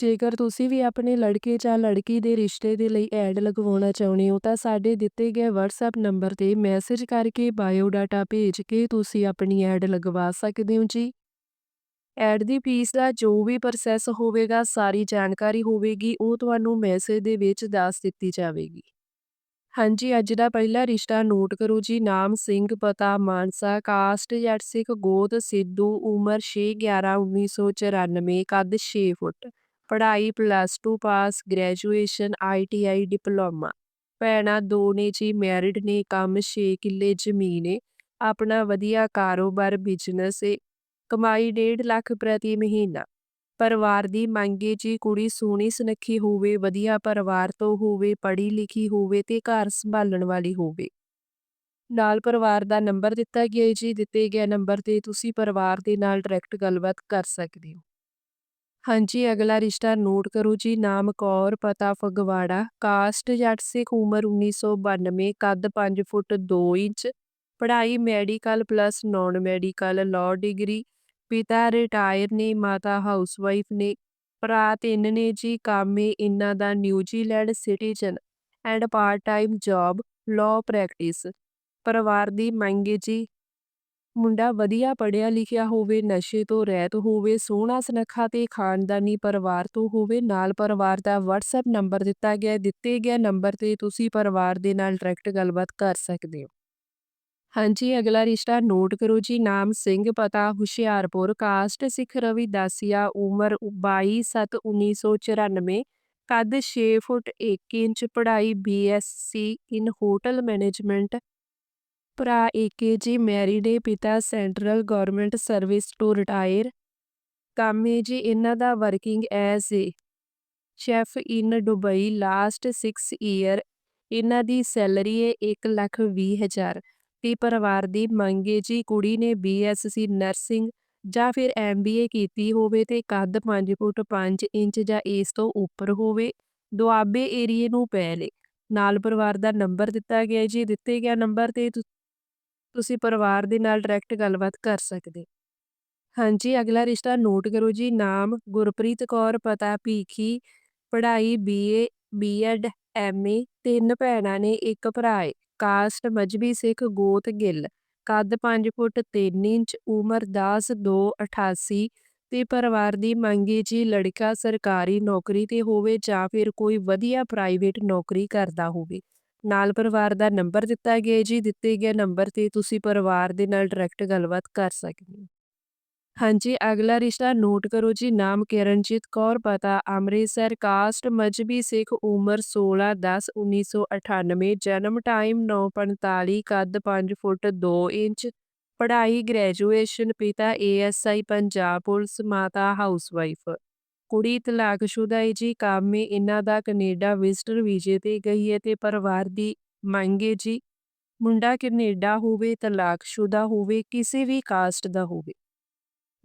ਜੇਕਰ ਤੁਸੀਂ ਵੀ ਆਪਣੇ ਲੜਕੇ ਜਾਂ ਲੜਕੀ ਦੇ ਰਿਸ਼ਤੇ ਦੇ ਲਈ ਐਡ ਲਗਵਾਉਣਾ ਚਾਹੁੰਦੇ ਹੋ, ਤਾਂ ਸਾਡੇ ਦਿੱਤੇ ਗਏ WhatsApp ਨੰਬਰ ਤੇ ਮੈਸੇਜ ਕਰਕੇ ਬਾਇਓ ਡਾਟਾ ਭੇਜ ਕੇ ਤੁਸੀਂ ਆਪਣੀ ਐਡ ਲਗਵਾ ਸਕਦੇ ਹੋ ਜੀ। ਐਡ ਦੀ ਫੀਸ ਦਾ ਜੋ ਵੀ ਪ੍ਰੋਸੈਸ ਹੋਵੇਗਾ, ਸਾਰੀ ਜਾਣਕਾਰੀ ਹੋਵੇਗੀ, ਉਹ ਤੁਹਾਨੂੰ ਮੈਸੇਜ ਦੇ ਵਿੱਚ ਦੱਸ ਦਿੱਤੀ ਜਾਵੇਗੀ। ਹਾਂਜੀ, ਅੱਜ ਦਾ ਪਹਿਲਾ ਰਿਸ਼ਤਾ ਨੋਟ ਕਰੋ ਜੀ, ਨਾਮ ਸਿੰਘ, ਪਤਾ, ਮਾਨਸਾ, ਕਾਸਟ ਜੱਟ ਸਿੱਖ ਗੋਤ ਸਿੱਧੂ, ਉਮਰ 6/11/1994 ਕੱਦ 6 ਫੁੱਟ ਪੜ੍ਹਾਈ plus 2 pass graduation ITI diploma ਭੈਣਾਂ ਦੋ ਨੇ ਜੀ ਮੈਰਿਡ ਨੇ, ਕੰਮ 6 ਕਿੱਲੇ ਜ਼ਮੀਨ ਏ। ਆਪਣਾ ਵਧੀਆ ਕਾਰੋਬਾਰ ਬਿਜ਼ਨਸ ਏ। ਕਮਾਈ 1.5 ਲੱਖ ਪ੍ਰਤੀ ਮਹੀਨਾ। ਪਰਿਵਾਰ ਦੀ ਮੰਗੇ ਜੀ ਕੁੜੀ ਸੋਹਣੀ ਸੁਨੱਖੀ ਹੋਵੇ, ਵਧੀਆ ਪਰਿਵਾਰ ਤੋਂ ਹੋਵੇ, ਪੜ੍ਹੀ ਲਿਖੀ ਹੋਵੇ ਤੇ ਘਰ ਸੰਭਾਲਣ ਵਾਲੀ ਹੋਵੇ। ਨਾਲ ਪਰਿਵਾਰ ਦਾ ਨੰਬਰ ਦਿੱਤਾ ਗਿਆ ਜੀ। ਦਿੱਤੇ ਗਿਆ ਨੰਬਰ ਤੇ ਤੁਸੀਂ ਪਰਿਵਾਰ ਦੇ ਨਾਲ ਡਾਇਰੈਕਟ ਗੱਲਬਾਤ ਕਰ ਸਕਦੇ ਹੋ। ਹਾਂਜੀ, ਅਗਲਾ ਰਿਸ਼ਤਾ ਨੋਟ ਕਰੋ ਜੀ, ਨਾਮ ਕੌਰ, ਪਤਾ ਫਗਵਾੜਾ, ਕਾਸਟ ਜੱਟ ਸਿੱਖ ਉਮਰ 1992 ਕੱਦ 5 ਫੁੱਟ 2 ਇੰਚ, ਪੜ੍ਹਾਈ medical plus non medical law degree ਪਿਤਾ ਰਿਟਾਇਰ ਨੇ, ਮਾਤਾ ਹਾਊਸਵਾਈਫ ਨੇ, ਭਰਾ ਤਿੰਨ ਨੇ ਜੀ, ਕਾਮੇ ਇਹਨਾਂ ਦਾ New Zealand citizen and part time job law practice ਪਰਿਵਾਰ ਦੀ ਮੰਗ ਜੀ। ਮੁੰਡਾ ਵਧੀਆ ਪੜਿਆ ਲਿਖਿਆ ਹੋਵੇ, ਨਸ਼ੇ ਤੋਂ ਰਹਿਤ ਹੋਵੇ, ਸੋਹਣਾ ਸੁਨੱਖਾ ਤੇ ਖਾਨਦਾਨੀ ਪਰਿਵਾਰ ਤੋਂ ਹੋਵੇ, ਨਾਲ ਪਰਿਵਾਰ ਦਾ WhatsApp ਨੰਬਰ ਦਿੱਤਾ ਗਿਆ, ਦਿੱਤੇ ਗਿਆ ਨੰਬਰ ਤੇ ਤੁਸੀਂ ਪਰਿਵਾਰ ਦੇ ਨਾਲ ਡਾਇਰੈਕਟ ਗੱਲਬਾਤ ਕਰ ਸਕਦੇ ਹੋ। ਹਾਂਜੀ, ਅਗਲਾ ਰਿਸ਼ਤਾ ਨੋਟ ਕਰੋ ਜੀ, ਨਾਮ ਸਿੰਘ, ਪਤਾ ਹੁਸ਼ਿਆਰਪੁਰ ਕਾਸਟ ਸਿੱਖ ਰਵੀ ਰਵਿਦਾਸੀਆ ਉਮਰ 22/7/1994 ਕੱਦ 6 ਫੁੱਟ 1 ਇੰਚ, ਪੜ੍ਹਾਈ ਬੀਐਸਸੀ ਇਨ ਹੋਟਲ ਮੈਨੇਜਮੈਂਟ ਭਰਾ ਏਕੇ ਜੀ ਮੈਰਿਡ ਏ ਪਿਤਾ central government service to retire. ਕੰਮ ਏ ਜੀ ਇਹਨਾਂ ਦਾ working as a chef in Dubai last 6 year. ਇਹਨਾਂ ਦੀ ਸੈਲਰੀ ਏ 1 ਲੱਖ 20 ਹਜ਼ਾਰ ਤੇ ਪਰਿਵਾਰ ਦੀ ਮੰਗ ਏ ਜੀ ਕੁੜੀ ਨੇ ਬੀਐਸਸੀ ਨਰਸਿੰਗ ਜਾਂ ਫਿਰ ਐਮਬੀਏ ਕੀਤੀ ਹੋਵੇ ਤੇ ਕੱਦ 5 ਫੁੱਟ 5 ਇੰਚ ਜਾਂ ਇਸ ਤੋਂ ਉੱਪਰ ਹੋਵੇ। ਦੁਆਬੇ ਏਰੀਏ ਨੂੰ ਪੈ ਪੈਲੇ ਨਾਲ ਪਰਿਵਾਰ ਦਾ ਨੰਬਰ ਦਿੱਤਾ ਗਿਆ ਜੀ, ਦਿੱਤੇ ਗਿਆ ਨੰਬਰ ਤੇ ਤੁਸੀਂ ਪਰਿਵਾਰ ਦੇ ਨਾਲ ਡਾਇਰੈਕਟ ਗੱਲਬਾਤ ਕਰ ਸਕਦੇ। ਹਾਂਜੀ, ਅਗਲਾ ਰਿਸ਼ਤਾ ਨੋਟ ਕਰੋ ਜੀ, ਨਾਮ ਗੁਰਪ੍ਰੀਤ ਕੌਰ, ਪਤਾ ਭੀਖੀ, ਪੜ੍ਹਾਈ ਬੀਏ ਬੀਐਡ ਐਮਏ ਤਿੰਨ ਭੈਣਾਂ ਨੇ, ਇੱਕ ਭਰਾ ਏ। ਕਾਸਟ ਮਜਬੀ ਸਿੱਖ ਗੋਤ ਗਿੱਲ। ਕੱਦ 5 ਫੁੱਟ 3 ਇੰਚ, ਉਮਰ 10 2 88 ਤੇ ਪਰਿਵਾਰ ਦੀ ਮੰਗੀ ਜੀ ਲੜਕਾ ਸਰਕਾਰੀ ਨੌਕਰੀ ਤੇ ਹੋਵੇ ਜਾਂ ਫਿਰ ਕੋਈ ਵਧੀਆ ਪ੍ਰਾਈਵੇਟ ਨੌਕਰੀ ਕਰਦਾ ਹੋਵੇ। ਨਾਲ ਪਰਿਵਾਰ ਦਾ ਨੰਬਰ ਦਿੱਤਾ ਗਿਆ ਜੀ, ਦਿੱਤੇ ਗਏ ਨੰਬਰ ਤੇ ਤੁਸੀਂ ਪਰਿਵਾਰ ਦੇ ਨਾਲ ਡਾਇਰੈਕਟ ਗੱਲਬਾਤ ਕਰ ਸਕਦੇ ਹੋ। ਹਾਂਜੀ, ਅਗਲਾ ਰਿਸ਼ਤਾ ਨੋਟ ਕਰੋ ਜੀ, ਨਾਮ ਕਿਰਨਜੀਤ ਕੌਰ, ਪਤਾ ਅੰਮ੍ਰਿਤਸਰ, ਕਾਸਟ ਮਜਬੀ ਸਿੱਖ, ਉਮਰ 16/10/1998 ਜਨਮ ਟਾਈਮ 9:45 ਕੱਦ 5 ਫੁੱਟ 2 ਇੰਚ, ਪੜ੍ਹਾਈ ਗ੍ਰੈਜੂਏਸ਼ਨ ਪਿਤਾ ਏਐਸਆਈ ਪੰਜਾਬ ਪੁਲਿਸ, ਮਾਤਾ ਹਾਊਸਵਾਈਫ ਕੁੜੀ ਤਲਾਕਸ਼ੁਦਾ ਹੈ ਜੀ, ਕਾਮੇ ਇਹਨਾਂ ਦਾ ਕੈਨੇਡਾ ਵਿਜ਼ਟਰ ਵੀਜ਼ੇ ਤੇ ਗਈ ਹੈ ਤੇ ਪਰਿਵਾਰ ਦੀ ਮੰਗ ਮੰਗੇ ਜੀ। ਮੁੰਡਾ ਕੈਨੇਡਾ ਹੋਵੇ ਤਲਾਕਸ਼ੁਦਾ ਹੋਵੇ, ਕਿਸੇ ਵੀ ਕਾਸਟ ਦਾ ਹੋਵੇ।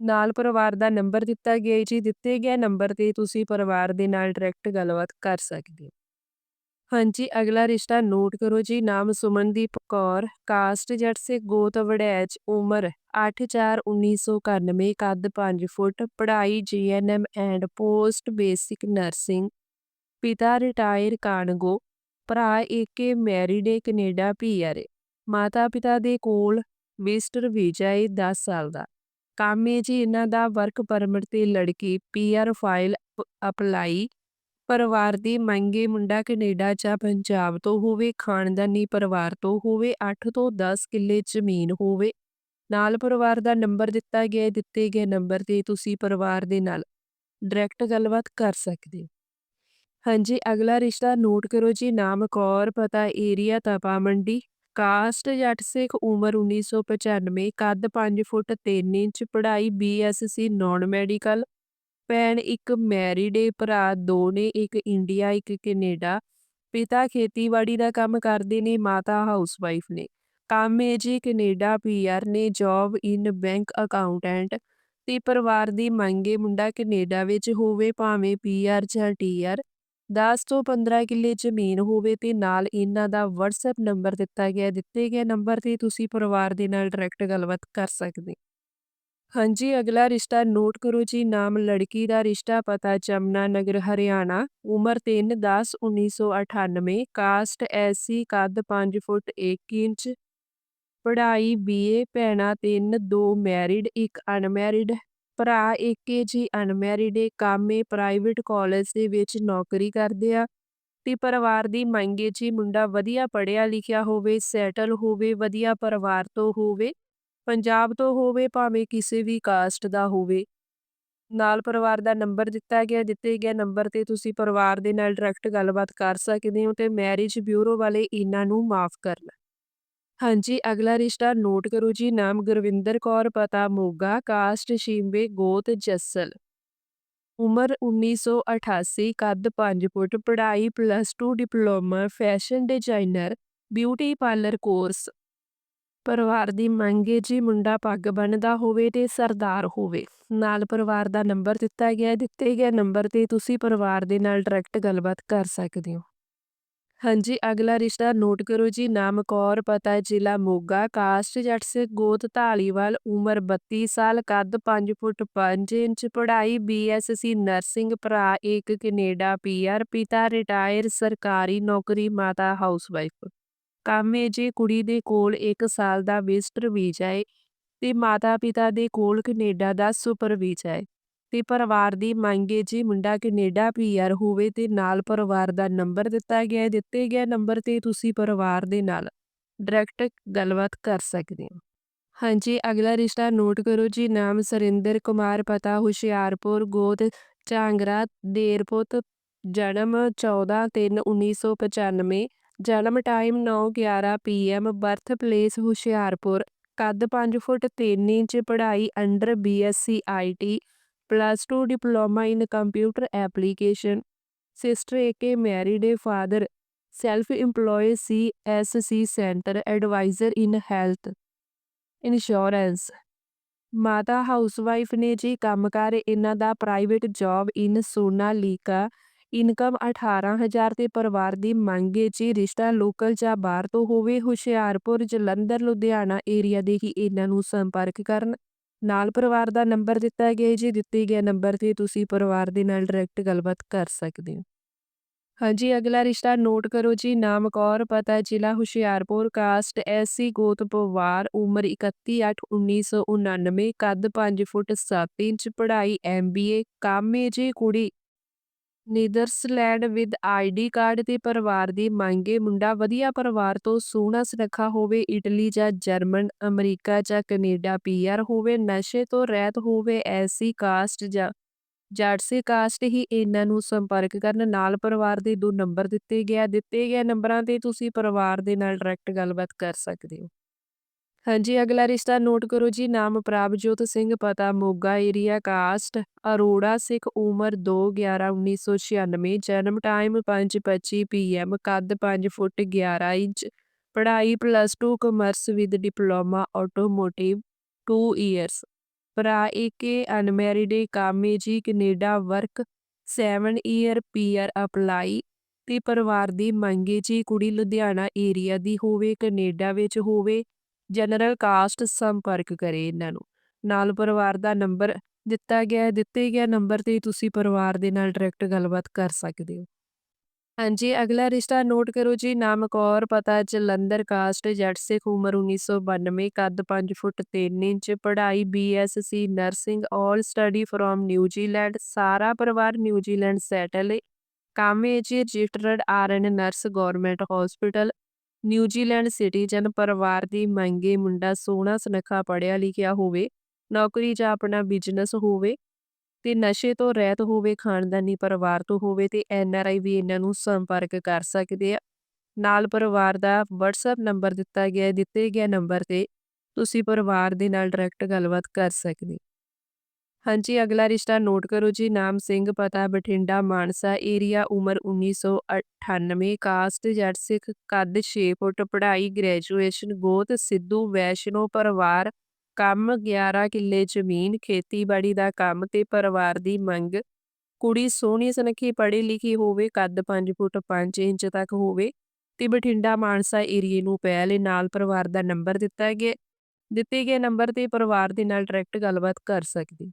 ਨਾਲ ਪਰਿਵਾਰ ਦਾ ਨੰਬਰ ਦਿੱਤਾ ਗਿਆ ਜੀ, ਦਿੱਤੇ ਗਏ ਨੰਬਰ ਤੇ ਤੁਸੀਂ ਪਰਿਵਾਰ ਦੇ ਨਾਲ ਡਾਇਰੈਕਟ ਗੱਲਬਾਤ ਕਰ ਸਕਦੇ ਹੋ। ਹਾਂਜੀ, ਅਗਲਾ ਰਿਸ਼ਤਾ ਨੋਟ ਕਰੋ ਜੀ, ਨਾਮ ਸੁਮਨਦੀਪ ਕੌਰ, ਕਾਸਟ ਜੱਟ ਸੇ ਗੋਤ ਵੜੈਚ ਉਮਰ 8/4/1991 ਕੱਦ 5 ਫੁੱਟ, ਪੜ੍ਹਾਈ GNM and post basic nursing ਪਿਤਾ ਰਿਟਾਇਰ ਕਾਨਗੋ, ਭਰਾ ਏਕੇ ਮੈਰਿਡ ਏ, ਕੈਨੇਡਾ ਪੀਆਰ ਮਾਤਾ ਪਿਤਾ ਦੇ ਕੋਲ ਮਿਸਟਰ ਵੀਜ਼ਾ ਏ 10 ਸਾਲ ਦਾ। ਕੰਮ ਏ ਜੀ ਇਹਨਾਂ ਦਾ ਵਰਕ ਪਰਮਿਟ ਤੇ ਲੜਕੀ, ਪੀਆਰ ਫਾਈਲ ਅਪਲਾਈ ਪਰਿਵਾਰ ਦੀ ਮੰਗੇ ਮੁੰਡਾ ਕੈਨੇਡਾ ਜਾਂ ਪੰਜਾਬ ਤੋਂ ਹੋਵੇ, ਖਾਨਦਾਨੀ ਪਰਿਵਾਰ ਤੋਂ ਹੋਵੇ 8 ਤੋਂ 10 ਕਿੱਲੇ ਜ਼ਮੀਨ ਹੋਵੇ। ਨਾਲ ਪਰਿਵਾਰ ਦਾ ਨੰਬਰ ਦਿੱਤਾ ਗਿਆ ਦਿੱਤੇ ਗਏ ਨੰਬਰ ਤੇ ਤੁਸੀਂ ਪਰਿਵਾਰ ਦੇ ਨਾਲ ਡਾਇਰੈਕਟ ਗੱਲਬਾਤ ਕਰ ਸਕਦੇ ਹੋ। ਹਾਂਜੀ, ਅਗਲਾ ਰਿਸ਼ਤਾ ਨੋਟ ਕਰੋ ਜੀ, ਨਾਮ ਕੌਰ, ਪਤਾ ਏਰੀਆ, ਤਪਾ ਮੰਡੀ। ਕਾਸਟ, ਜੱਟ ਸਿੱਖ, ਉਮਰ 1995 ਕੱਦ 5 ਫੁੱਟ 3 ਇੰਚ, ਪੜ੍ਹਾਈ ਬੀਐਸਸੀ ਨਾਨ ਮੈਡੀਕਲ। ਭੈਣ, ਇੱਕ ਮੈਰਿਡ ਏ, ਭਰਾ ਦੋ ਨੇ ਇੱਕ ਇੰਡੀਆ, ਇੱਕ ਕੈਨੇਡਾ। ਪਿਤਾ ਖੇਤੀਬਾੜੀ ਦਾ ਕੰਮ ਕਰਦੇ ਨੇ, ਮਾਤਾ ਹਾਊਸਵਾਈਫ ਨੇ। ਕੰਮ ਏ ਜੀ ਕੈਨੇਡਾ ਪੀਆਰ ਨੇ, ਜੌਬ ਇਨ ਬੈਂਕ ਅਕਾਊਂਟੈਂਟ। ਤੇ ਪਰਿਵਾਰ ਦੀ ਮੰਗੇ ਮੁੰਡਾ ਕੈਨੇਡਾ ਵਿੱਚ ਹੋਵੇ, ਭਾਵੇਂ ਪੀਆਰ ਜਾਂ ਟੀਆਰ 10 ਤੋਂ 15 ਕਿੱਲੇ ਜ਼ਮੀਨ ਹੋਵੇ ਤੇ ਨਾਲ ਇਹਨਾਂ ਦਾ WhatsApp ਨੰਬਰ ਦਿੱਤਾ ਗਿਆ। ਦਿੱਤੇ ਗਏ ਨੰਬਰ ਤੇ ਤੁਸੀਂ ਪਰਿਵਾਰ ਦੇ ਨਾਲ ਡਾਇਰੈਕਟ ਗੱਲਬਾਤ ਕਰ ਸਕਦੇ ਹਾਂਜੀ, ਅਗਲਾ ਰਿਸ਼ਤਾ ਨੋਟ ਕਰੋ ਜੀ, ਨਾਮ ਲੜਕੀ ਦਾ ਰਿਸ਼ਤਾ, ਪਤਾ ਜਮਨਾ ਨਗਰ, ਹਰਿਆਣਾ, ਉਮਰ 3 10 1998 ਕਾਸਟ ਐਸੀ ਕੱਦ 5 ਫੁੱਟ 1 ਇੰਚ, ਪੜ੍ਹਾਈ ਬੀਏ ਭੈਣਾਂ 3 2 ਮੈਰਿਡ, ਇੱਕ ਅਨਮੈਰਿਡ, ਭਰਾ ਇੱਕ ਹੈ ਜੀ, ਅਨਮੈਰਿਡ ਹੈ ਕੰਮ ਹੈ ਪ੍ਰਾਈਵੇਟ ਕਾਲਜ ਦੇ ਵਿੱਚ ਨੌਕਰੀ ਕਰਦੇ ਆ, ਤੇ ਪਰਿਵਾਰ ਦੀ ਮੰਗ ਹੈ ਜੀ, ਮੁੰਡਾ ਵਧੀਆ ਪੜ੍ਹਿਆ ਲਿਖਿਆ ਹੋਵੇ, ਸੈਟਲ ਹੋਵੇ, ਵਧੀਆ ਪਰਿਵਾਰ ਤੋਂ ਹੋਵੇ ਪੰਜਾਬ ਤੋਂ ਹੋਵੇ, ਭਾਵੇਂ ਕਿਸੇ ਵੀ ਕਾਸਟ ਦਾ ਹੋਵੇ, ਨਾਲ ਪਰਿਵਾਰ ਦਾ ਨੰਬਰ ਦਿੱਤਾ ਗਿਆ, ਦਿੱਤੇ ਗਿਆ ਨੰਬਰ ਤੇ ਤੁਸੀਂ ਪਰਿਵਾਰ ਦੇ ਨਾਲ ਡਾਇਰੈਕਟ ਗੱਲਬਾਤ ਕਰ ਸਕਦੇ ਹੋ ਤੇ ਮੈਰਿਜ ਬਿਊਰੋ ਵਾਲੇ ਇਹਨਾਂ ਨੂੰ ਮਾਫ ਕਰਨਾ। ਹਾਂਜੀ, ਅਗਲਾ ਰਿਸ਼ਤਾ ਨੋਟ ਕਰੋ ਜੀ, ਨਾਮ ਗੁਰਵਿੰਦਰ ਕੌਰ, ਪਤਾ ਮੋਗਾ ਕਾਸਟ ਸ਼ਿੰਬੇ, ਗੋਤ, ਜੱਸਲ। ਉਮਰ 1988 ਕੱਦ 5 ਫੁੱਟ, ਪੜ੍ਹਾਈ plus 2 diploma fashion designer beauty parlour course ਪਰਿਵਾਰ ਦੀ ਮੰਗ ਹੈ ਜੀ ਮੁੰਡਾ ਪੱਗ ਬੰਨਦਾ ਹੋਵੇ ਤੇ ਸਰਦਾਰ ਹੋਵੇ। ਨਾਲ ਪਰਿਵਾਰ ਦਾ ਨੰਬਰ ਦਿੱਤਾ ਗਿਆ, ਦਿੱਤੇ ਗਏ ਨੰਬਰ ਤੇ ਤੁਸੀਂ ਪਰਿਵਾਰ ਦੇ ਨਾਲ ਡਾਇਰੈਕਟ ਗੱਲਬਾਤ ਕਰ ਸਕਦੇ ਹੋ। ਹਾਂਜੀ, ਅਗਲਾ ਰਿਸ਼ਤਾ ਨੋਟ ਕਰੋ ਜੀ, ਨਾਮ ਕੌਰ, ਪਤਾ ਜ਼ਿਲ੍ਹਾ ਮੋਗਾ, ਕਾਸਟ ਜੱਟ ਸੇ ਗੋਤ ਢਾਲੀਵਾਲ ਉਮਰ 32 ਸਾਲ, ਕੱਦ 5 ਫੁੱਟ 5 ਇੰਚ, ਪੜ੍ਹਾਈ ਬੀਐਸਸੀ ਨਰਸਿੰਗ, ਭਰਾ ਇੱਕ ਕੈਨੇਡਾ ਪੀਆਰ ਪਿਤਾ ਰਿਟਾਇਰ, ਸਰਕਾਰੀ ਨੌਕਰੀ, ਮਾਤਾ ਹਾਊਸਵਾਈਫ। ਕੰਮ ਜੇ ਕੁੜੀ ਦੇ ਕੋਲ 1 ਸਾਲ ਦਾ ਵਿਜ਼ਟਰ ਵੀਜ਼ਾ ਹੈ ਤੇ ਮਾਤਾ ਪਿਤਾ ਦੇ ਕੋਲ ਕੈਨੇਡਾ ਦਾ ਸੁਪਰ ਵੀਜ਼ਾ ਹੈ ਤੇ ਪਰਿਵਾਰ ਦੀ ਮੰਗ ਏ ਜੀ ਮੁੰਡਾ ਕੈਨੇਡਾ ਪੀਆਰ ਹੋਵੇ ਤੇ ਨਾਲ ਪਰਿਵਾਰ ਦਾ ਨੰਬਰ ਦਿੱਤਾ ਗਿਆ ਦਿੱਤੇ ਗਏ ਨੰਬਰ ਤੇ ਤੁਸੀਂ ਪਰਿਵਾਰ ਦੇ ਨਾਲ ਡਾਇਰੈਕਟ ਗੱਲਬਾਤ ਕਰ ਸਕਦੇ ਹੋ। ਹਾਂਜੀ, ਅਗਲਾ ਰਿਸ਼ਤਾ ਨੋਟ ਕਰੋ ਜੀ, ਨਾਮ ਸਰਿੰਦਰ ਕੁਮਾਰ, ਪਤਾ ਹੁਸ਼ਿਆਰਪੁਰ ਗੋਤ ਝਾਂਗਰਾ, ਦੇਰਪੁੱਤ, ਜਨਮ 14 3 1995 ਜਨਮ time 9:11 PM, birth place Hoshiarpur, ਕੱਦ 5 ਫੁੱਟ 3 ਇੰਚ, ਪੜ੍ਹਾਈ under BSc IT plus 2 diploma in computer application, sister AK married A father self EMPLOYE C S C centre, advisor in health insurance. ਮਾਤਾ ਹਾਊਸਵਾਈਫ ਨੇ ਜੀ ਕੰਮ ਕਰ ਇਹਨਾਂ ਦਾ private job in Sonalika income 18000 ਤੇ ਪਰਿਵਾਰ ਦੀ ਮੰਗ ਹੈ ਜੀ। ਰਿਸ਼ਤਾ ਲੋਕਲ ਜਾਂ ਬਾਹਰ ਤੋਂ ਹੋਵੇ, ਹੁਸ਼ਿਆਰਪੁਰ, ਜਲੰਧਰ, ਲੁਧਿਆਣਾ ਏਰੀਆ ਦੇ ਹੀ ਇਹਨਾਂ ਨੂੰ ਸੰਪਰਕ ਕਰਨ। ਨਾਲ ਪਰਿਵਾਰ ਦਾ ਨੰਬਰ ਦਿੱਤਾ ਗਿਆ ਜੀ। ਦਿੱਤੇ ਗਏ ਨੰਬਰ ਤੇ ਤੁਸੀਂ ਪਰਿਵਾਰ ਦੇ ਨਾਲ ਡਾਇਰੈਕਟ ਗੱਲਬਾਤ ਕਰ ਸਕਦੇ ਹੋ। ਹਾਂਜੀ, ਅਗਲਾ ਰਿਸ਼ਤਾ ਨੋਟ ਕਰੋ ਜੀ। ਨਾਮ ਕੌਰ, ਪਤਾ ਜ਼ਿਲ੍ਹਾ ਹੁਸ਼ਿਆਰਪੁਰ, ਕਾਸਟ ਐਸੀ ਗੋਤ ਪਵਾਰ ਉਮਰ 31 8 1999 ਕੱਦ 5 ਫੁੱਟ 7 ਇੰਚ, ਪੜ੍ਹਾਈ ਐਮਬੀਏ ਕੰਮ ਹੈ ਜੀ, ਕੁੜੀ ਨੀਦਰਸਲੈਂਡ ਵਿਦ ਆਈਡੀ ਕਾਰਡ ਤੇ ਪਰਿਵਾਰ ਦੀ ਮੰਗੇ ਮੁੰਡਾ ਵਧੀਆ ਪਰਿਵਾਰ ਤੋਂ ਸੋਹਣਾ ਸੁਨੱਖਾ ਹੋਵੇ, ਇਟਲੀ ਜਾਂ ਜਰਮਨ, ਅਮਰੀਕਾ ਜਾਂ ਕੈਨੇਡਾ ਪੀਆਰ ਹੋਵੇ, ਨਸ਼ੇ ਤੋਂ ਰਹਿਤ ਹੋਵੇ ਐਸੀ ਕਾਸਟ ਜਾਂ ਜਾਟਸੀ ਕਾਸਟ ਹੀ ਇਹਨਾਂ ਨੂੰ ਸੰਪਰਕ ਕਰਨ। ਨਾਲ ਪਰਿਵਾਰ ਦੇ ਦੋ ਨੰਬਰ ਦਿੱਤੇ ਗਿਆ। ਦਿੱਤੇ ਗਏ ਨੰਬਰਾਂ ਤੇ ਤੁਸੀਂ ਪਰਿਵਾਰ ਦੇ ਨਾਲ ਡਾਇਰੈਕਟ ਗੱਲਬਾਤ ਕਰ ਸਕਦੇ ਹੋ। ਹਾਂਜੀ, ਅਗਲਾ ਰਿਸ਼ਤਾ ਨੋਟ ਕਰੋ ਜੀ, ਨਾਮ ਪ੍ਰਭਜੋਤ ਸਿੰਘ, ਪਤਾ ਮੋਗਾ ਏਰੀਆ ਕਾਸਟ, ਅਰੋੜਾ, ਸਿੱਖ ਉਮਰ 2 11 1996 ਜਨਮ ਟਾਈਮ 5:25 ਪੀਐਮ ਕੱਦ 5 ਫੁੱਟ 11 ਇੰਚ, ਪੜ੍ਹਾਈ plus 2 commerce with diploma automotive 2 years ਭਰਾ ਏਕੇ ਅਨਮੈਰਿਡ ਕਾਮੇ ਜੀ, Canada work 7 year PR apply ਤੇ ਪਰਿਵਾਰ ਦੀ ਮੰਗੇ ਜੀ, ਕੁੜੀ ਲੁਧਿਆਣਾ ਏਰੀਆ ਦੀ ਹੋਵੇ, ਕੈਨੇਡਾ ਵਿੱਚ ਹੋਵੇ। ਜਨਰਲ ਕਾਸਟ ਸੰਪਰਕ ਕਰੇ ਇਹਨਾਂ ਨੂੰ। ਨਾਲ ਪਰਿਵਾਰ ਦਾ ਨੰਬਰ ਦਿੱਤਾ ਗਿਆ ਦਿੱਤੇ ਗਿਆ ਨੰਬਰ ਤੇ ਤੁਸੀਂ ਪਰਿਵਾਰ ਦੇ ਨਾਲ ਡਾਇਰੈਕਟ ਗੱਲਬਾਤ ਕਰ ਸਕਦੇ ਹੋ। ਹਾਂਜੀ, ਅਗਲਾ ਰਿਸ਼ਤਾ ਨੋਟ ਕਰੋ ਜੀ, ਨਾਮ ਕੌਰ, ਪਤਾ ਜਲੰਧਰ ਕਾਸਟ ਜੱਟ, ਸਿੱਖ, ਉਮਰ 1992 ਕੱਦ 5 ਫੁੱਟ 3 ਇੰਚ, ਪੜ੍ਹਾਈ BSc nursing all study from New Zealand ਸਾਰਾ ਪਰਿਵਾਰ ਨਿਊਜ਼ੀਲੈਂਡ ਸੈਟਲ ਹੈ ਕੰਮ ਹੈ ਜੀ registered RN nurse government hospital New Zealand citizen ਪਰਿਵਾਰ ਦੀ ਮੰਗੇ ਮੁੰਡਾ ਸੋਹਣਾ ਸੁਨੱਖਾ ਪੜ੍ਹਿਆ ਲਿਖਿਆ ਹੋਵੇ, ਨੌਕਰੀ ਜਾਂ ਆਪਣਾ ਬਿਜ਼ਨਸ ਹੋਵੇ ਤੇ ਨਸ਼ੇ ਤੋਂ ਰਹਿਤ ਹੋਵੇ, ਖਾਨਦਾਨੀ ਪਰਿਵਾਰ ਤੋਂ ਹੋਵੇ ਤੇ ਆਈ ਵੀ ਇਹਨਾਂ ਨੂੰ ਸੰਪਰਕ ਕਰ ਸਕਦੇ ਆ। ਨਾਲ ਪਰਿਵਾਰ ਦਾ WhatsApp ਨੰਬਰ ਦਿੱਤਾ ਗਿਆ, ਦਿੱਤੇ ਗਿਆ ਨੰਬਰ ਤੇ ਤੁਸੀਂ ਪਰਿਵਾਰ ਦੇ ਨਾਲ ਡਾਇਰੈਕਟ ਗੱਲਬਾਤ ਕਰ ਸਕਦੇ ਹਾਂਜੀ, ਅਗਲਾ ਰਿਸ਼ਤਾ ਨੋਟ ਕਰੋ ਜੀ, ਨਾਮ ਸਿੰਘ, ਪਤਾ ਬਠਿੰਡਾ, ਮਾਨਸਾ, ਏਰੀਆ, ਉਮਰ 1998 ਕਾਸਟ, ਜੱਟ ਸਿੱਖ, ਕੱਦ 6 ਫੁੱਟ, ਪੜ੍ਹਾਈ, ਗ੍ਰੈਜੂਏਸ਼ਨ, ਗੋਤ, ਸਿੱਧੂ, ਵੈਸ਼ਨੋ, ਪਰਿਵਾਰ, ਕੰਮ 11 ਕਿੱਲੇ ਜ਼ਮੀਨ, ਖੇਤੀਬਾੜੀ ਦਾ ਕੰਮ ਤੇ ਪਰਿਵਾਰ ਦੀ ਮੰਗ। ਕੁੜੀ ਸੋਹਣੀ, ਸੁਨੱਖੀ, ਪੜ੍ਹੀ ਲਿਖੀ ਹੋਵੇ, ਕੱਦ 5 ਫੁੱਟ 5 ਇੰਚ ਤੱਕ ਹੋਵੇ ਤੇ ਬਠਿੰਡਾ, ਮਾਨਸਾ ਏਰੀਏ ਨੂੰ ਪਹਿਲੇ, ਨਾਲ ਪਰਿਵਾਰ ਦਾ ਨੰਬਰ ਦਿੱਤਾ ਗਿਆ, ਦਿੱਤੇ ਗਏ ਨੰਬਰ ਤੇ ਪਰਿਵਾਰ ਦੇ ਨਾਲ ਡਾਇਰੈਕਟ ਗੱਲਬਾਤ ਕਰ ਸਕਦੀ।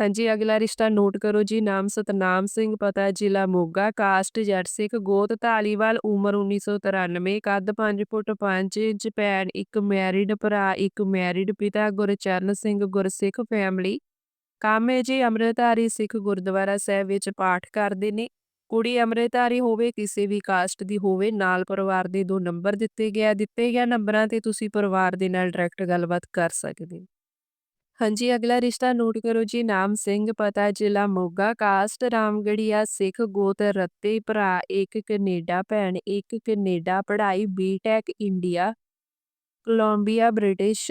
ਹਾਂਜੀ, ਅਗਲਾ ਰਿਸ਼ਤਾ ਨੋਟ ਕਰੋ ਜੀ, ਨਾਮ ਸਤਨਾਮ ਸਿੰਘ, ਪਤਾ ਜ਼ਿਲ੍ਹਾ ਮੋਗਾ, ਕਾਸਟ, ਜੱਟ ਸਿੱਖ, ਗੋਤ, ਧਾਲੀਵਾਲ, ਉਮਰ 1993 ਕੱਦ 5 ਫੁੱਟ 5 ਇੰਚ, ਭੈਣ ਇੱਕ ਮੈਰਿਡ, ਭਰਾ ਇੱਕ ਮੈਰਿਡ, ਪਿਤਾ ਗੁਰਚਰਨ ਸਿੰਘ, ਗੁਰਸਿੱਖ ਫੈਮਿਲੀ ਕੰਮ ਹੈ ਜੀ ਅੰਮ੍ਰਿਤਧਾਰੀ ਸਿੱਖ ਗੁਰਦੁਆਰਾ ਸਾਹਿਬ ਵਿੱਚ ਪਾਠ ਕਰਦੇ ਨੇ। ਕੁੜੀ ਅੰਮ੍ਰਿਤਧਾਰੀ ਹੋਵੇ, ਕਿਸੇ ਵੀ ਕਾਸਟ ਦੀ ਹੋਵੇ, ਨਾਲ ਪਰਿਵਾਰ ਦੇ ਦੋ ਨੰਬਰ ਦਿੱਤੇ ਗਿਆ ਦਿੱਤੇ ਗਿਆ ਨੰਬਰਾਂ ਤੇ ਤੁਸੀਂ ਪਰਿਵਾਰ ਦੇ ਨਾਲ ਡਾਇਰੈਕਟ ਗੱਲਬਾਤ ਕਰ ਸਕਦੇ ਹੋ। ਹਾਂਜੀ ਅਗਲਾ ਰਿਸ਼ਤਾ ਨੋਟ ਕਰੋ ਜੀ ਨਾਮ ਸਿੰਘ ਪਤਾ ਜ਼ਿਲ੍ਹਾ ਮੋਗਾ ਕਾਸਟ ਰਾਮਗੜੀਆ ਸਿੱਖ ਗੋਤ ਰੱਤੇ ਭਰਾ ਇੱਕ ਕੈਨੇਡਾ ਭੈਣ ਇੱਕ ਕੈਨੇਡਾ ਪੜ੍ਹਾਈ ਬੀਟੈਕ ਇੰਡੀਆ ਕੋਲੰਬੀਆ ਬ੍ਰਿਟਿਸ਼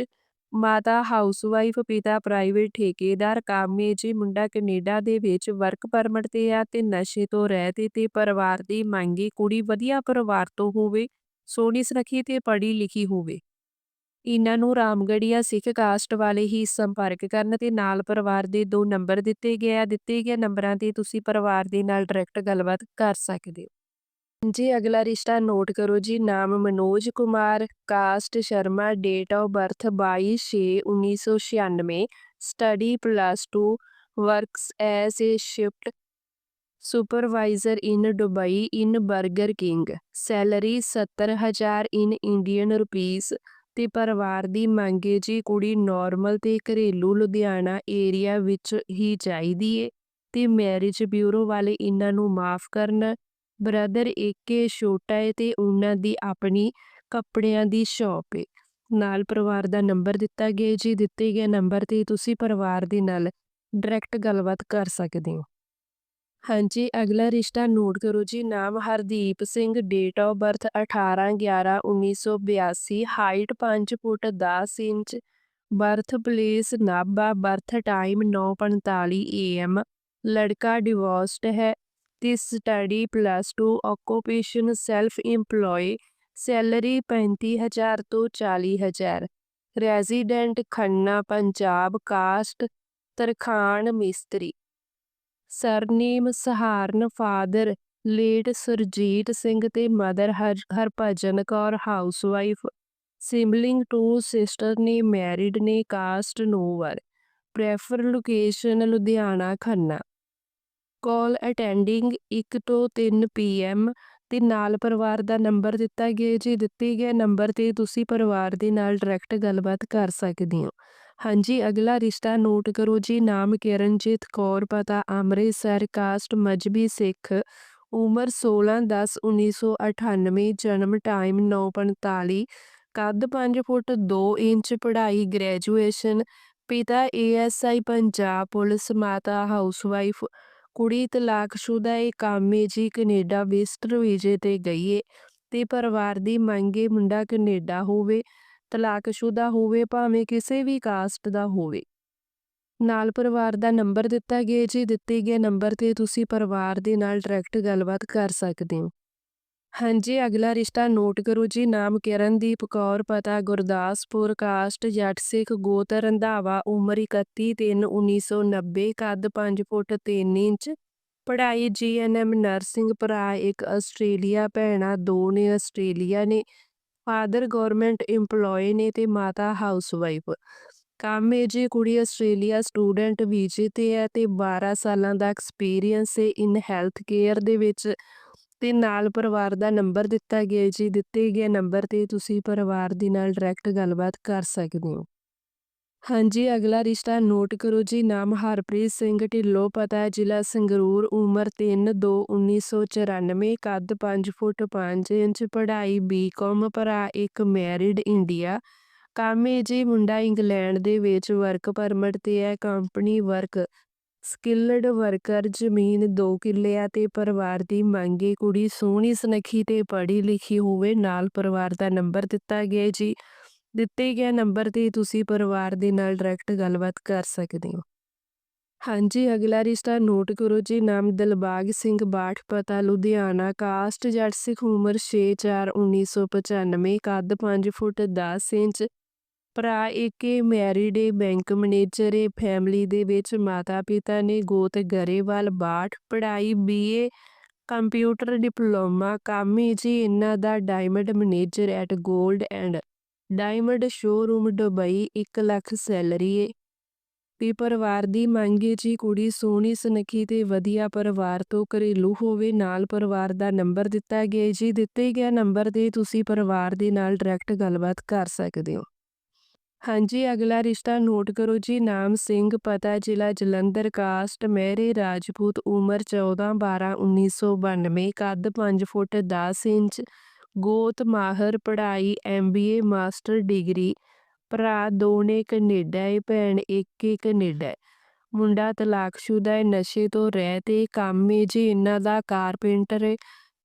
ਮਾਤਾ ਹਾਊਸਵਾਈਫ ਪਿਤਾ ਪ੍ਰਾਈਵੇਟ ਠੇਕੇਦਾਰ ਕਾਮੇ ਜੀ ਮੁੰਡਾ ਕੈਨੇਡਾ ਦੇ ਵਿੱਚ ਵਰਕ ਪਰਮਿਟ ਤੇ ਆ ਤੇ ਨਸ਼ੇ ਤੋਂ ਰਹਿਤ ਤੇ ਪਰਿਵਾਰ ਦੀ ਮੰਗੀ ਕੁੜੀ ਵਧੀਆ ਪਰਿਵਾਰ ਤੋਂ ਹੋਵੇ ਸੋਹਣੀ ਸੁਨੱਖੀ ਤੇ ਪੜ੍ਹੀ ਲਿਖੀ ਹੋਵੇ ਇਹਨਾਂ ਨੂੰ ਰਾਮਗੜੀਆ ਸਿੱਖ ਕਾਸਟ ਵਾਲੇ ਹੀ ਸੰਪਰਕ ਕਰਨ ਤੇ ਨਾਲ ਪਰਿਵਾਰ ਦੇ ਦੋ ਨੰਬਰ ਦਿੱਤੇ ਗਏ ਆ, ਦਿੱਤੇ ਗਏ ਨੰਬਰਾਂ ਤੇ ਤੁਸੀਂ ਪਰਿਵਾਰ ਦੇ ਨਾਲ ਡਾਇਰੈਕਟ ਗੱਲਬਾਤ ਕਰ ਸਕਦੇ ਹੋ। ਜੀ ਅਗਲਾ ਰਿਸ਼ਤਾ ਨੋਟ ਕਰੋ ਜੀ, ਨਾਮ Manoj Kumar, caste Sharma, date of birth 22/6/1996 study plus 2 works as a shift, supervisor in Dubai in 버ਗਰ king, salary 70000 in Indian rupees ਤੇ ਪਰਿਵਾਰ ਦੀ ਮੰਗ ਮੰਗੇ ਜੀ ਕੁੜੀ ਨਾਰਮਲ ਤੇ ਘਰੇਲੂ ਲੁਧਿਆਣਾ ਏਰੀਆ ਵਿੱਚ ਹੀ ਚਾਹੀਦੀ ਏ ਤੇ ਮੈਰਿਜ ਬਿਊਰੋ ਵਾਲੇ ਇਹਨਾਂ ਨੂੰ ਮਾਫ ਕਰਨ ਬ੍ਰਦਰ ਏਕੇ ਛੋਟਾ ਏ ਤੇ ਉਹਨਾਂ ਦੀ ਆਪਣੀ ਕੱਪੜਿਆਂ ਦੀ ਸ਼ਾਪ ਏ। ਨਾਲ ਪਰਿਵਾਰ ਦਾ ਨੰਬਰ ਦਿੱਤਾ ਗਿਆ ਜੀ ਦਿੱਤੇ ਗਏ ਨੰਬਰ ਤੇ ਤੁਸੀਂ ਪਰਿਵਾਰ ਦੇ ਨਾਲ ਡਾਇਰੈਕਟ ਗੱਲਬਾਤ ਕਰ ਸਕਦੇ ਹੋ। ਹਾਂਜੀ, ਅਗਲਾ ਰਿਸ਼ਤਾ ਨੋਟ ਕਰੋ ਜੀ, ਨਾਮ Hardeep Singh date of birth 18/11/1982 height 5 foot 10 inch birth place Nabha birth time 9:45 AM ਲੜਕਾ ਡਿਵੋਰਸਡ ਹੈ ਤੇ study plus 2 occupation self EMPLOYE salary 35000 ਤੋਂ 40000 ਰੈਜ਼ੀਡੈਂਟ ਖੰਨਾ, ਪੰਜਾਬ ਕਾਸਟ ਤਰਖਾਣ, ਮਿਸਤਰੀ। Surname Saharan father, late Surjit Singh ਤੇ mother Harbhajan Kaur housewife. Sibling two sister ਨੇ married ਨੇ caste no bar prefer location Ludhiana Khanna. Call attending 1 ਤੋਂ 3 PM ਤੇ ਨਾਲ ਪਰਿਵਾਰ ਦਾ ਨੰਬਰ ਦਿੱਤਾ ਗਿਆ। ਜੀ ਦਿੱਤੇ ਗਏ ਨੰਬਰ ਤੇ ਤੁਸੀਂ ਪਰਿਵਾਰ ਦੇ ਨਾਲ ਡਾਇਰੈਕਟ ਗੱਲਬਾਤ ਕਰ ਸਕਦੇ ਹੋ। ਹਾਂਜੀ, ਅਗਲਾ ਰਿਸ਼ਤਾ ਨੋਟ ਕਰੋ ਜੀ, ਨਾਮ ਕਿਰਨਜੀਤ ਕੌਰ, ਪਤਾ ਅੰਮ੍ਰਿਤਸਰ, ਕਾਸਟ ਮਜਬੀ ਸਿੱਖ, ਉਮਰ 16/10/1998 ਜਨਮ ਟਾਈਮ 9:45 ਕੱਦ 5 ਫੁੱਟ 2 ਇੰਚ, ਪੜ੍ਹਾਈ ਗ੍ਰੈਜੂਏਸ਼ਨ, ਪਿਤਾ ਏਐਸਆਈ ਪੰਜਾਬ ਪੁਲਿਸ, ਮਾਤਾ ਹਾਊਸਵਾਈਫ, ਕੁੜੀ ਤਲਾਕਸ਼ੁਦਾ ਏ ਕਾਮੇ ਜੀ ਕੈਨੇਡਾ ਵਿਜ਼ਟਰ ਵੀਜ਼ੇ ਤੇ ਗਈ ਏ ਤੇ ਪਰਿਵਾਰ ਦੀ ਮੰਗੇ ਮੁੰਡਾ ਕੈਨੇਡਾ ਹੋਵੇ। ਤਲਾਕਸ਼ੁਦਾ ਹੋਵੇ ਭਾਵੇਂ ਕਿਸੇ ਵੀ ਕਾਸਟ ਦਾ ਹੋਵੇ। ਨਾਲ ਪਰਿਵਾਰ ਦਾ ਨੰਬਰ ਦਿੱਤਾ ਗਿਆ, ਜੀ ਦਿੱਤੇ ਗਏ ਨੰਬਰ ਤੇ ਤੁਸੀਂ ਪਰਿਵਾਰ ਦੇ ਨਾਲ ਡਾਇਰੈਕਟ ਗੱਲਬਾਤ ਕਰ ਸਕਦੇ ਹੋ। ਹਾਂਜੀ, ਅਗਲਾ ਰਿਸ਼ਤਾ ਨੋਟ ਕਰੋ ਜੀ, ਨਾਮ ਕਿਰਨਦੀਪ ਕੌਰ, ਪਤਾ ਗੁਰਦਾਸਪੁਰ, ਕਾਸਟ ਜੱਟ ਸਿੱਖ ਗੋਤ ਰੰਧਾਵਾ, ਉਮਰ 31/3/1990 ਕੱਦ 5 ਫੁੱਟ 3 ਇੰਚ, ਪੜ੍ਹਾਈ ਜੀਐਨਐਮ ਨਰਸਿੰਗ ਭਰਾ ਇੱਕ ਆਸਟ੍ਰੇਲੀਆ, ਭੈਣਾ ਦੋ ਨੇ ਆਸਟ੍ਰੇਲੀਆ ਨੇ ਫਾਦਰ ਗਵਰਨਮੈਂਟ EMPLOYE ਨੇ ਤੇ ਮਾਤਾ ਹਾਊਸਵਾਈਫ ਕੰਮ ਹੈ ਜੀ ਕੁੜੀ ਆਸਟ੍ਰੇਲੀਆ ਸਟੂਡੈਂਟ ਵੀਜ਼ੇ ਤੇ ਹੈ ਤੇ 12 ਸਾਲਾਂ ਦਾ ਐਕਸਪੀਰੀਅੰਸ ਹੈ ਇਨ ਹੈਲਥ ਕੇਅਰ ਦੇ ਵਿੱਚ। ਤੇ ਨਾਲ ਪਰਿਵਾਰ ਦਾ ਨੰਬਰ ਦਿੱਤਾ ਗਿਆ ਜੀ, ਦਿੱਤੇ ਗਏ ਨੰਬਰ ਤੇ ਤੁਸੀਂ ਪਰਿਵਾਰ ਦੇ ਨਾਲ ਡਾਇਰੈਕਟ ਗੱਲਬਾਤ ਕਰ ਸਕਦੇ ਹੋ। ਹਾਂਜੀ, ਅਗਲਾ ਰਿਸ਼ਤਾ ਨੋਟ ਕਰੋ ਜੀ, ਨਾਮ ਹਰਪ੍ਰੀਤ ਸਿੰਘ ਢਿੱਲੋਂ, ਪਤਾ ਜ਼ਿਲ੍ਹਾ ਸੰਗਰੂਰ, ਉਮਰ 3/2/1994 ਕੱਦ 5 ਫੁੱਟ 5 ਇੰਚ, ਪੜ੍ਹਾਈ ਬੀਕਾਮ ਭਰਾ ਇੱਕ ਮੈਰਿਡ ਇੰਡੀਆ ਕੰਮ ਕਾਮੇ ਜੀ, ਮੁੰਡਾ ਇੰਗਲੈਂਡ ਦੇ ਵਿੱਚ ਵਰਕ ਪਰਮਿਟ ਤੇ ਹੈ ਕੰਪਨੀ ਵਰਕ ਸਕਿਲਡ ਵਰਕਰ ਜ਼ਮੀਨ 2 ਕਿੱਲੇ ਆ ਤੇ ਪਰਿਵਾਰ ਦੀ ਮੰਗੇ ਕੁੜੀ ਸੋਹਣੀ, ਸੁਨੱਖੀ ਤੇ ਪੜ੍ਹੀ ਲਿਖੀ ਹੋਵੇ, ਨਾਲ ਪਰਿਵਾਰ ਦਾ ਨੰਬਰ ਦਿੱਤਾ ਗਿਆ ਜੀ। ਦਿੱਤੇ ਗਏ ਨੰਬਰ ਤੇ ਤੁਸੀਂ ਪਰਿਵਾਰ ਦੇ ਨਾਲ ਡਾਇਰੈਕਟ ਗੱਲਬਾਤ ਕਰ ਸਕਦੇ ਹੋ। ਹਾਂਜੀ, ਅਗਲਾ ਰਿਸ਼ਤਾ ਨੋਟ ਕਰੋ ਜੀ, ਨਾਮ ਦਿਲਬਾਗ ਸਿੰਘ ਬਾਠ, ਪਤਾ ਲੁਧਿਆਣਾ, ਕਾਸਟ ਜੱਟ ਸਿੱਖ, ਉਮਰ 6/4/1995 ਕੱਦ 5 ਫੁੱਟ 10 ਇੰਚ, ਭਰਾ ਏਕੇ ਮੈਰਿਡ ਏ ਬੈਂਕ ਮੈਨੇਜਰ ਏ ਫੈਮਿਲੀ ਦੇ ਵਿੱਚ ਮਾਤਾ ਪਿਤਾ ਨੇ ਗੋਤ ਗਰੇਵਾਲ ਬਾਠ, ਪੜ੍ਹਾਈ ਬੀਏ ਕੰਪਿਊਟਰ ਡਿਪਲੋਮਾ ਕੰਮ ਜੀ, ਇਹਨਾਂ ਦਾ ਡਾਇਮੰਡ ਮੈਨੇਜਰ ਐਟ 골ਡ and diamond showroom Dubai 1 lakh salary ਏ। ਵੀ ਪਰਿਵਾਰ ਦੀ ਮੰਗ ਏ ਜੀ ਕੁੜੀ ਸੋਹਣੀ, ਸੁਨੱਖੀ ਤੇ ਵਧੀਆ ਪਰਿਵਾਰ ਤੋਂ ਘਰੇਲੂ ਹੋਵੇ। ਨਾਲ ਪਰਿਵਾਰ ਦਾ ਨੰਬਰ ਦਿੱਤਾ ਗਿਆ ਜੀ। ਦਿੱਤੇ ਗਿਆ ਨੰਬਰ ਤੇ ਤੁਸੀਂ ਪਰਿਵਾਰ ਦੇ ਨਾਲ ਡਾਇਰੈਕਟ ਗੱਲਬਾਤ ਕਰ ਸਕਦੇ ਹੋ। ਹਾਂਜੀ, ਅਗਲਾ ਰਿਸ਼ਤਾ ਨੋਟ ਕਰੋ ਜੀ। ਨਾਮ ਸਿੰਘ, ਪਤਾ ਜ਼ਿਲ੍ਹਾ ਜਲੰਧਰ, ਕਾਸਟ, ਮਹਿਰੇ, ਰਾਜਪੂਤ, ਉਮਰ 14/12/1992 ਕੱਦ 5 ਫੁੱਟ 10 ਇੰਚ ਗੋਤ ਮਾਹਰ ਪੜ੍ਹਾਈ ਐਮਬੀਏ ਮਾਸਟਰ ਡਿਗਰੀ ਭਰਾ ਦੋ ਕੈਨੇਡਾ ਏ, ਭੈਣ ਇੱਕ ਏ ਕੈਨੇਡਾ ਮੁੰਡਾ ਤਲਾਕਸ਼ੁਦਾ ਏ, ਨਸ਼ੇ ਤੋਂ ਰਹਿ ਤੇ ਕੰਮ ਏ ਜੀ ਇਹਨਾਂ ਦਾ ਕਾਰਪੇਂਟਰ ਏ,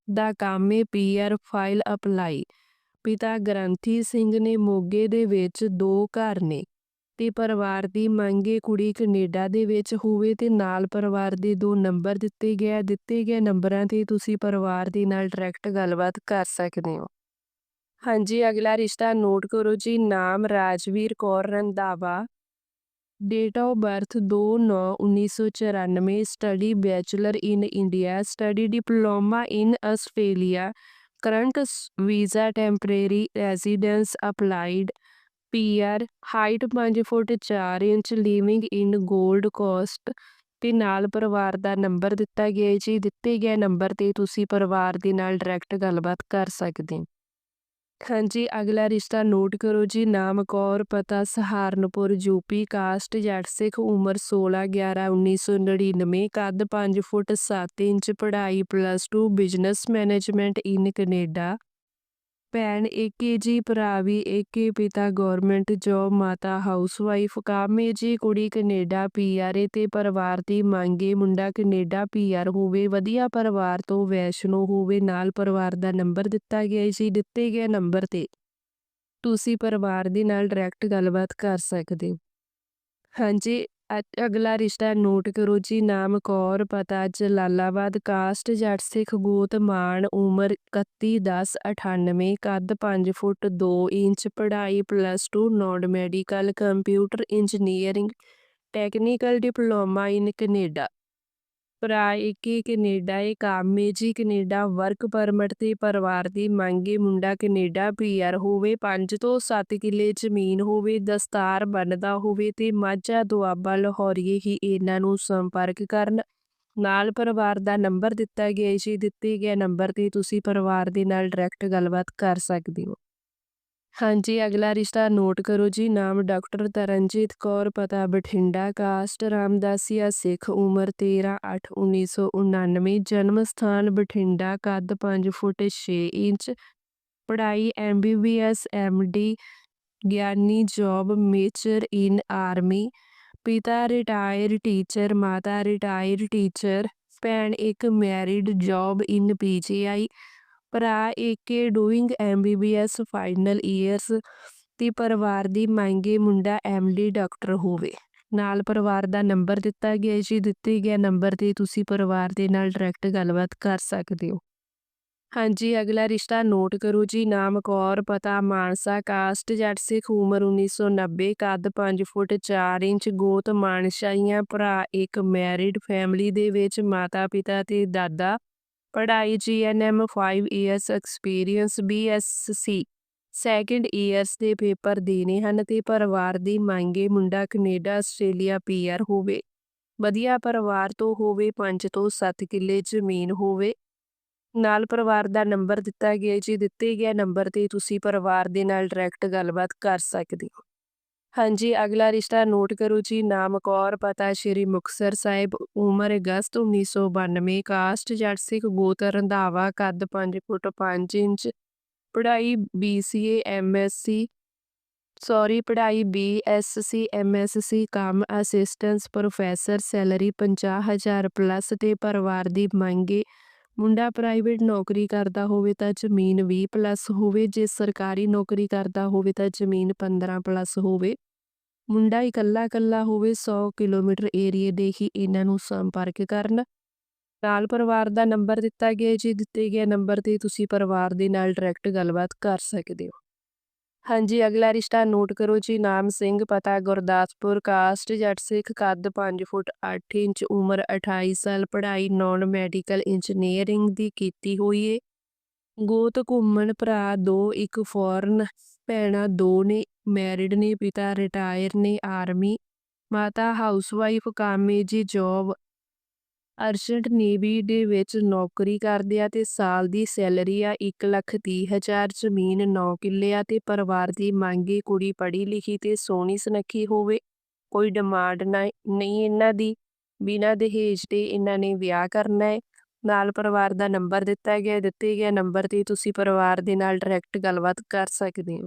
ਦਾ ਕੰਮ ਏ ਪੀਆਰ ਫਾਈਲ ਅਪਲਾਈ। ਪਿਤਾ ਗ੍ਰੰਥੀ ਸਿੰਘ ਨੇ ਮੋਗੇ ਦੇ ਵਿੱਚ ਦੋ ਘਰ ਨੇ। ਤੇ ਪਰਿਵਾਰ ਦੀ ਮੰਗ ਏ ਕੁੜੀ ਕੈਨੇਡਾ ਦੇ ਵਿੱਚ ਹੋਵੇ ਤੇ ਨਾਲ ਪਰਿਵਾਰ ਦੇ ਦੋ ਨੰਬਰ ਦਿੱਤੇ ਗਏ ਦਿੱਤੇ ਗਏ ਨੰਬਰਾਂ ਤੇ ਤੁਸੀਂ ਪਰਿਵਾਰ ਦੇ ਨਾਲ ਡਾਇਰੈਕਟ ਗੱਲਬਾਤ ਕਰ ਸਕਦੇ ਹੋ। ਹਾਂਜੀ, ਅਗਲਾ ਰਿਸ਼ਤਾ ਨੋਟ ਕਰੋ ਜੀ, ਨਾਮ Rajveer Kaur Randhawa date of birth 2/9/1994 study bachelor in India study diploma in Australia current visa temporary residence applied PR height 5 foot 4 inch living in 골ਡ ਕੋਸਟ ਤੇ ਨਾਲ ਪਰਿਵਾਰ ਦਾ ਨੰਬਰ ਦਿੱਤਾ ਗਿਆ ਜੀ। ਦਿੱਤੇ ਗਏ ਨੰਬਰ ਤੇ ਤੁਸੀਂ ਪਰਿਵਾਰ ਦੇ ਨਾਲ ਡਾਇਰੈਕਟ ਗੱਲਬਾਤ ਕਰ ਸਕਦੇ ਹੋ। ਹਾਂਜੀ, ਅਗਲਾ ਰਿਸ਼ਤਾ ਨੋਟ ਕਰੋ ਜੀ। ਨਾਮ ਕੌਰ, ਪਤਾ ਸਹਾਰਨਪੁਰ ਯੂਪੀ ਕਾਸਟ ਜੱਟ ਸਿੱਖ, ਉਮਰ 16/11/1999 ਕੱਦ 5 ਫੁੱਟ 7 ਇੰਚ, ਪੜ੍ਹਾਈ plus 2 business management in Canada ਭੈਣ, ਏਕੇ ਜੀ ਭਰਾ ਵੀ, ਏਕੇ ਪਿਤਾ ਗਵਰਨਮੈਂਟ ਜੋਬ, ਮਾਤਾ ਹਾਊਸਵਾਈਫ, ਕਾਮੇ ਜੀ ਕੁੜੀ ਕੈਨੇਡਾ ਪੀਆਰ ਏ ਤੇ ਪਰਿਵਾਰ ਦੀ ਮੰਗ ਏ ਮੁੰਡਾ ਕੈਨੇਡਾ ਪੀਆਰ ਹੋਵੇ, ਵਧੀਆ ਪਰਿਵਾਰ ਤੋਂ ਵੈਸ਼ਨੋ ਹੋਵੇ, ਨਾਲ ਪਰਿਵਾਰ ਦਾ ਨੰਬਰ ਦਿੱਤਾ ਗਿਆ ਸੀ ਦਿੱਤੇ ਗਏ ਨੰਬਰ ਤੇ। ਤੁਸੀਂ ਪਰਿਵਾਰ ਦੇ ਨਾਲ ਡਾਇਰੈਕਟ ਗੱਲਬਾਤ ਕਰ ਸਕਦੇ ਹੋ। ਹਾਂਜੀ ਅਗਲਾ ਰਿਸ਼ਤਾ ਨੋਟ ਕਰੋ ਜੀ, ਨਾਮ ਕੌਰ, ਪਤਾ, ਜਲਾਲਾਬਾਦ, ਕਾਸਟ, ਜੱਟ ਸਿੱਖ, ਗੋਤ ਮਾਨ ਉਮਰ 31/10/98 ਕੱਦ 5 ਫੁੱਟ 2 ਇੰਚ, ਪੜ੍ਹਾਈ plus 2 non medical, computer engineering, technical diploma in Canada. ਭਰਾ ਏਕੇ ਕੈਨੇਡਾ ਏ ਕੰਮ ਕੈਨੇਡਾ ਵਰਕ ਪਰਮਿਟ ਤੇ ਪਰਿਵਾਰ ਦੀ ਮੰਗ ਮੁੰਡਾ ਕੈਨੇਡਾ ਪੀਆਰ ਹੋਵੇ 5 ਤੋਂ 7 ਕਿੱਲੇ ਜ਼ਮੀਨ ਹੋਵੇ, ਦਸਤਾਰ ਬੰਨਦਾ ਹੋਵੇ ਤੇ ਮਾਝਾ ਦੁਆਬਾ ਲਾਹੌਰੀਏ ਹੀ ਇਹਨਾਂ ਨੂੰ ਸੰਪਰਕ ਕਰਨ। ਨਾਲ ਪਰਿਵਾਰ ਦਾ ਨੰਬਰ ਦਿੱਤਾ ਗਿਆ ਜੀ, ਦਿੱਤੇ ਗਏ ਨੰਬਰ ਤੇ ਤੁਸੀਂ ਪਰਿਵਾਰ ਦੇ ਨਾਲ ਡਾਇਰੈਕਟ ਗੱਲਬਾਤ ਕਰ ਸਕਦੇ ਹੋ। ਹਾਂਜੀ ਅਗਲਾ ਰਿਸ਼ਤਾ ਨੋਟ ਕਰੋ ਜੀ ਨਾਮ ਡਾਕਟਰ ਤਰਨਜੀਤ ਕੌਰ ਪਤਾ ਬਠਿੰਡਾ ਕਾਸਟ ਰਾਮਦਾਸੀਆ ਸਿੱਖ ਉਮਰ 13/8/1999 ਜਨਮ ਸਥਾਨ ਬਠਿੰਡਾ ਕੱਦ 5 ਫੁੱਟ 6 ਇੰਚ ਪੜ੍ਹਾਈ ਐਮਬੀਬੀਐਸ ਐਮਡੀ ਗਿਆਨੀ ਜੌਬ ਮੇਜਰ ਇਨ ਆਰਮੀ ਪਿਤਾ ਰਿਟਾਇਰ ਟੀਚਰ ਮਾਤਾ ਰਿਟਾਇਰ ਟੀਚਰ ਭੈਣ ਇੱਕ ਮੈਰਿਡ ਜੌਬ ਇਨ ਪੀਜੀਆਈ ਭਰਾ ਏਕੇ ਡੂਇੰਗ ਐਮਬੀਬੀਐਸ ਫਾਈਨਲ ਈਅਰਸ ਤੇ ਪਰਿਵਾਰ ਦੀ ਮੰਗੇ ਮੁੰਡਾ ਐਮਡੀ ਡਾਕਟਰ ਹੋਵੇ। ਨਾਲ ਪਰਿਵਾਰ ਦਾ ਨੰਬਰ ਦਿੱਤਾ ਗਿਆ ਜੀ, ਦਿੱਤੇ ਗਿਆ ਨੰਬਰ ਤੇ ਤੁਸੀਂ ਪਰਿਵਾਰ ਦੇ ਨਾਲ ਡਾਇਰੈਕਟ ਗੱਲਬਾਤ ਕਰ ਸਕਦੇ ਹੋ। ਹਾਂਜੀ, ਅਗਲਾ ਰਿਸ਼ਤਾ ਨੋਟ ਕਰੋ ਜੀ, ਨਾਮ ਕੌਰ, ਪਤਾ, ਮਾਨਸਾ ਕਾਸਟ ਜੱਟ, ਸਿੱਖ, ਉਮਰ 1990 ਕੱਦ 5 ਫੁੱਟ 4 ਇੰਚ, ਗੋਤ, ਮਾਨਸ਼ਾਹੀਆਂ, ਭਰਾ ਇੱਕ ਮੈਰਿਡ ਫੈਮਿਲੀ ਦੇ ਵਿੱਚ ਮਾਤਾ ਪਿਤਾ ਤੇ ਦਾਦਾ ਪੜ੍ਹਾਈ GNM 5 years experience B S C second years ਦੇ ਪੇਪਰ ਦੇਣੇ ਹਨ ਤੇ ਪਰਿਵਾਰ ਦੀ ਮੰਗੇ ਮੁੰਡਾ ਕੈਨੇਡਾ, ਆਸਟ੍ਰੇਲੀਆ ਪੀਆਰ ਹੋਵੇ। ਵਧੀਆ ਪਰਿਵਾਰ ਤੋਂ ਹੋਵੇ 5 ਤੋਂ 7 ਕਿੱਲੇ ਜ਼ਮੀਨ ਹੋਵੇ। ਨਾਲ ਪਰਿਵਾਰ ਦਾ ਨੰਬਰ ਦਿੱਤਾ ਗਿਆ ਜੀ, ਦਿੱਤੇ ਗਿਆ ਨੰਬਰ ਤੇ ਤੁਸੀਂ ਪਰਿਵਾਰ ਦੇ ਨਾਲ ਡਾਇਰੈਕਟ ਗੱਲਬਾਤ ਕਰ ਸਕਦੇ ਹੋ। ਹਾਂਜੀ, ਅਗਲਾ ਰਿਸ਼ਤਾ ਨੋਟ ਕਰੋ ਜੀ, ਨਾਮ ਕੌਰ, ਪਤਾ ਸ਼੍ਰੀ ਮੁਕਤਸਰ ਸਾਹਿਬ, ਉਮਰ ਅਗਸਤ 1992 ਕਾਸਟ ਜੱਟ ਸਿੱਖ ਗੋਤ ਰੰਧਾਵਾ ਕੱਦ 5 ਫੁੱਟ 5 ਇੰਚ, ਪੜ੍ਹਾਈ ਬੀਸੀਏ ਐਮਐਸਸੀ ਸੌਰੀ, ਪੜ੍ਹਾਈ ਬੀਐਸਸੀ ਐਮਐਸਸੀ ਕੰਮ ਅਸਿਸਟੈਂਸ ਪ੍ਰੋਫੈਸਰ ਸੈਲਰੀ 50000 ਪਲੱਸ ਤੇ ਪਰਿਵਾਰ ਦੀ ਮੰਗੇ ਮੁੰਡਾ ਪ੍ਰਾਈਵੇਟ ਨੌਕਰੀ ਕਰਦਾ ਹੋਵੇ ਤਾਂ ਜ਼ਮੀਨ 20 ਪਲੱਸ ਹੋਵੇ, ਜੇ ਸਰਕਾਰੀ ਨੌਕਰੀ ਕਰਦਾ ਹੋਵੇ ਤਾਂ ਜ਼ਮੀਨ 15 ਪਲੱਸ ਹੋਵੇ ਮੁੰਡਾ ਇਕੱਲਾ-ਇਕੱਲਾ ਹੋਵੇ 100 ਕਿਲੋਮੀਟਰ ਏਰੀਏ ਦੇ ਹੀ ਇਹਨਾਂ ਨੂੰ ਸੰਪਰਕ ਕਰਨ। ਨਾਲ ਪਰਿਵਾਰ ਦਾ ਨੰਬਰ ਦਿੱਤਾ ਗਿਆ ਜੀ ਦਿੱਤੇ ਗਏ ਨੰਬਰ ਤੇ ਤੁਸੀਂ ਪਰਿਵਾਰ ਦੇ ਨਾਲ ਡਾਇਰੈਕਟ ਗੱਲਬਾਤ ਕਰ ਸਕਦੇ ਹੋ। ਹਾਂਜੀ, ਅਗਲਾ ਰਿਸ਼ਤਾ ਨੋਟ ਕਰੋ ਜੀ, ਨਾਮ ਸਿੰਘ, ਪਤਾ ਗੁਰਦਾਸਪੁਰ, ਕਾਸਟ, ਜੱਟ ਸਿੱਖ, ਕੱਦ 5 ਫੁੱਟ 8 ਇੰਚ, ਉਮਰ 28 ਸਾਲ, ਪੜ੍ਹਾਈ ਨੌਨ ਮੈਡੀਕਲ ਇੰਜੀਨੀਅਰਿੰਗ ਦੀ ਕੀਤੀ ਹੋਈ ਏ। ਗੋਤ ਘੁੰਮਣ ਭਰਾ ਦੋ, ਇੱਕ ਫੋਰਨ ਭੈਣਾਂ ਦੋ ਨੇ, ਮੈਰਿਡ ਨੇ, ਪਿਤਾ ਰਿਟਾਇਰ ਨੇ, ਆਰਮੀ, ਮਾਤਾ ਹਾਊਸਵਾਈਫ ਕਾਮੇ ਜੀ ਜੋਬ ਅਰਜੈਂਟ ਨੇਵੀ ਦੇ ਵਿੱਚ ਨੌਕਰੀ ਕਰਦੇ ਆ ਤੇ ਸਾਲ ਦੀ ਸੈਲਰੀ ਆ 1 ਲੱਖ ਤੀਹ ਹਜ਼ਾਰ ਜ਼ਮੀਨ 9 ਕਿੱਲੇ ਆ ਤੇ ਪਰਿਵਾਰ ਦੀ ਮੰਗੇ ਕੁੜੀ ਪੜ੍ਹੀ ਲਿਖੀ ਤੇ ਸੋਹਣੀ ਸੁਨੱਖੀ ਹੋਵੇ। ਕੋਈ ਡਿਮਾਂਡ ਨਹੀਂ ਇਹਨਾਂ ਦੀ। ਬਿਨਾਂ ਦਹੇਜ ਤੇ ਇਹਨਾਂ ਨੇ ਵਿਆਹ ਕਰਨਾ ਹੈ ਨਾਲ ਪਰਿਵਾਰ ਦਾ ਨੰਬਰ ਦਿੱਤਾ ਗਿਆ, ਦਿੱਤੇ ਗਿਆ ਨੰਬਰ ਤੇ ਤੁਸੀਂ ਪਰਿਵਾਰ ਦੇ ਨਾਲ ਡਾਇਰੈਕਟ ਗੱਲਬਾਤ ਕਰ ਸਕਦੇ ਹੋ।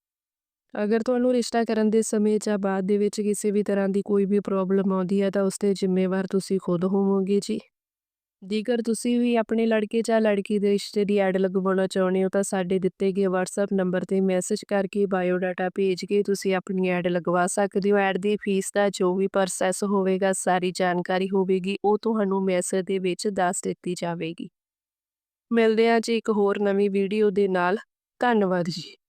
ਅਗਰ ਤੁਹਾਨੂੰ ਰਿਸ਼ਤਾ ਕਰਨ ਦੇ ਸਮੇਂ ਜਾਂ ਬਾਅਦ ਦੇ ਵਿੱਚ ਕਿਸੇ ਵੀ ਤਰ੍ਹਾਂ ਦੀ ਕੋਈ ਵੀ ਪ੍ਰੋਬਲਮ ਆਉਂਦੀ ਹੈ, ਤਾਂ ਉਸ ਤੇ ਜ਼ਿੰਮੇਵਾਰ ਤੁਸੀਂ ਖੁਦ ਹੋਵੋਗੇ ਜੀ। ਜੇਕਰ ਤੁਸੀਂ ਵੀ ਆਪਣੇ ਲੜਕੇ ਜਾਂ ਲੜਕੀ ਦੇ ਰਿਸ਼ਤੇ ਦੀ ਐਡ ਲਗਵਾਉਣਾ ਚਾਹੁੰਦੇ ਹੋ, ਤਾਂ ਸਾਡੇ ਦਿੱਤੇ ਗਏ WhatsApp ਨੰਬਰ ਤੇ ਮੈਸੇਜ ਕਰਕੇ ਬਾਇਓ ਡਾਟਾ ਭੇਜ ਕੇ ਤੁਸੀਂ ਆਪਣੀ ਐਡ ਲਗਵਾ ਸਕਦੇ ਹੋ। ਐਡ ਦੀ ਫੀਸ ਦਾ ਜੋ ਵੀ ਪ੍ਰੋਸੈਸ ਹੋਵੇਗਾ, ਸਾਰੀ ਜਾਣਕਾਰੀ ਹੋਵੇਗੀ, ਉਹ ਤੁਹਾਨੂੰ ਮੈਸੇਜ ਦੇ ਵਿੱਚ ਦੱਸ ਦਿੱਤੀ ਜਾਵੇਗੀ। ਮਿਲਦੇ ਹਾਂ ਜੀ ਇੱਕ ਹੋਰ ਨਵੀਂ ਵੀਡੀਓ ਦੇ ਨਾਲ। ਧੰਨਵਾਦ ਜੀ।